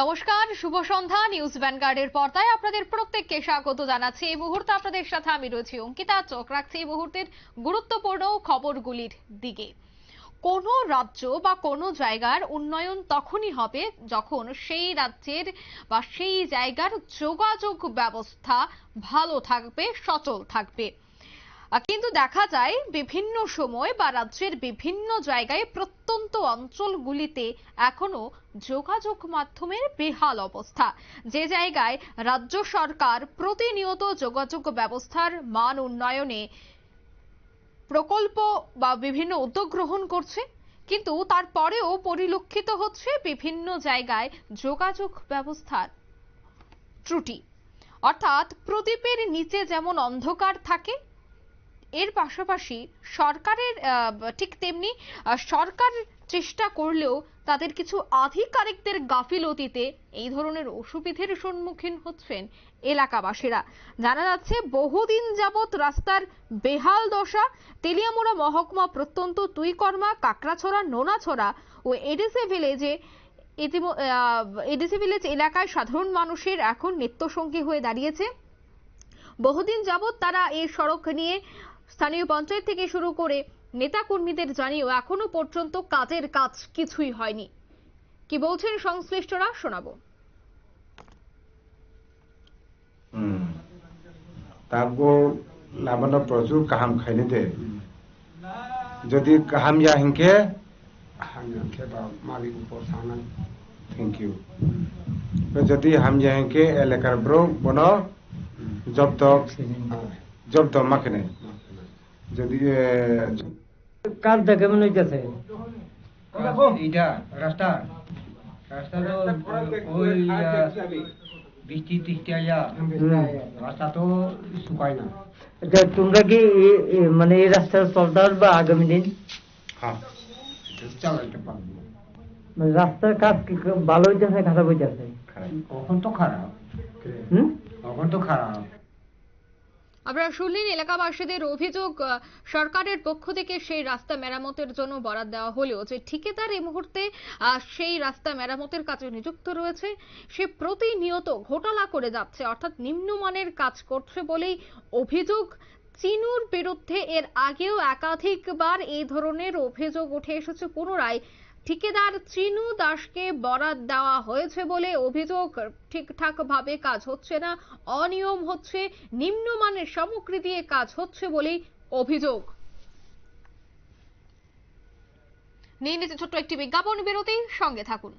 নমস্কার, শুভ সন্ধ্যা, নিউজ ভ্যানগার্ডের পর্দায় আপনাদের প্রত্যেককে স্বাগত জানাচ্ছি। এই মুহূর্তে আপনাদের সাথে আমি রয়েছি অঙ্কিতা, চোখ রাখছি এই মুহূর্তের গুরুত্বপূর্ণ খবরগুলির দিকে। কোনো রাজ্য বা কোনো জায়গার উন্নয়ন তখনই হবে যখন সেই রাজ্যের বা সেই জায়গার যোগাযোগ ব্যবস্থা ভালো থাকবে, সচল থাকবে। কিন্তু দেখা যায় বিভিন্ন সময় বা রাজ্যের বিভিন্ন জায়গায় প্রত্যন্ত অঞ্চলগুলিতে এখনও যোগাযোগ মাধ্যমের বেহাল অবস্থা। যে জায়গায় রাজ্য সরকার প্রতিনিয়ত যোগাযোগ ব্যবস্থার মান উন্নয়নে প্রকল্প বা বিভিন্ন উদ্যোগ গ্রহণ করছে, কিন্তু তারপরেও পরিলক্ষিত হচ্ছে বিভিন্ন জায়গায় যোগাযোগ ব্যবস্থার ত্রুটি। অর্থাৎ প্রদীপের নিচে যেমন অন্ধকার থাকে এর পাশাপাশি সরকারের ঠিক তেমনি সরকার চেষ্টা করলেও তাদের কিছু আধিকারিকদের গাফিলতিতে এই ধরনের অসুবিধের সম্মুখীন হচ্ছেন এলাকাবাসীরা। জানা যাচ্ছে, বহুদিন যাবৎ রাস্তার বেহাল দশা, তেলিয়ামুড়া মহকুমা প্রত্যন্ত তুইকর্মা, কাকড়াছড়া, নোনাছড়া ও এডিসি ভিলেজে এডিসি ভিলেজ এলাকায় সাধারণ মানুষের এখন নিত্যসঙ্গী হয়ে দাঁড়িয়েছে। বহুদিন যাবৎ তারা এই সড়ক নিয়ে স্থানীয় পঞ্চায়েত থেকে শুরু করে নেতাকর্মীদের জানিয়েও এখনও পর্যন্ত কাজের কাজ কিছুই হয়নি। কি বলছেন সংশ্লিষ্টরা শোনাবো. তারপর লাবণ্য প্রচুর কাহাম খাইনি দে। যদি কাহাম যা হিংকে মালিক উপর থ্যাংক ইউ যদি হাম যা হিংকে এলাকার ব্রো বন জব তক জব তক মাখনে যদি এ, কাজ দেখে মনে হইতেছে? এইটা রাস্তা। রাস্তা তো ওই বৃষ্টি টিষ্টি আইয়া রাস্তা তো শুকায় না। তোমরা কি মানে এই রাস্তা চলতে পারবা আগামী দিন? হ্যাঁ। মানে রাস্তার কাজ কি ভালো হইতেছে খারাপ হইতেছে। কখন তো খারাপ। হুম? কখন তো খারাপ। আপনারা শুনলেন এলাকাবাসীদের অভিযোগ সরকারের পক্ষ থেকে সেই রাস্তা মেরামতের জন্য বরাদ দেওয়া হলেও যে ঠিকাদার এই মুহূর্তে সেই রাস্তা মেরামতের কাজে নিযুক্ত রয়েছে। সে প্রতিনিয়ত ঘোটালা করে যাচ্ছে, অর্থাৎ নিম্নমানের কাজ করছে বলেই অভিযোগ। চিনুর বিরুদ্ধে এর আগেও একাধিকবার এই ধরনের অভিযোগ উঠে এসেছে। পুনরায় ঠিকাদার চিনু দাসকে বরাদ দেওয়া হয়েছে বলে অভিযোগ। ঠিকঠাক ভাবে কাজ হচ্ছে না, অনিয়ম হচ্ছে, নিম্নমানের সামগ্রী দিয়ে কাজ হচ্ছে বলেই অভিযোগ। নিয়ে নিতে ছোট্ট একটি বিজ্ঞাপন বিরতি, সঙ্গে থাকুন।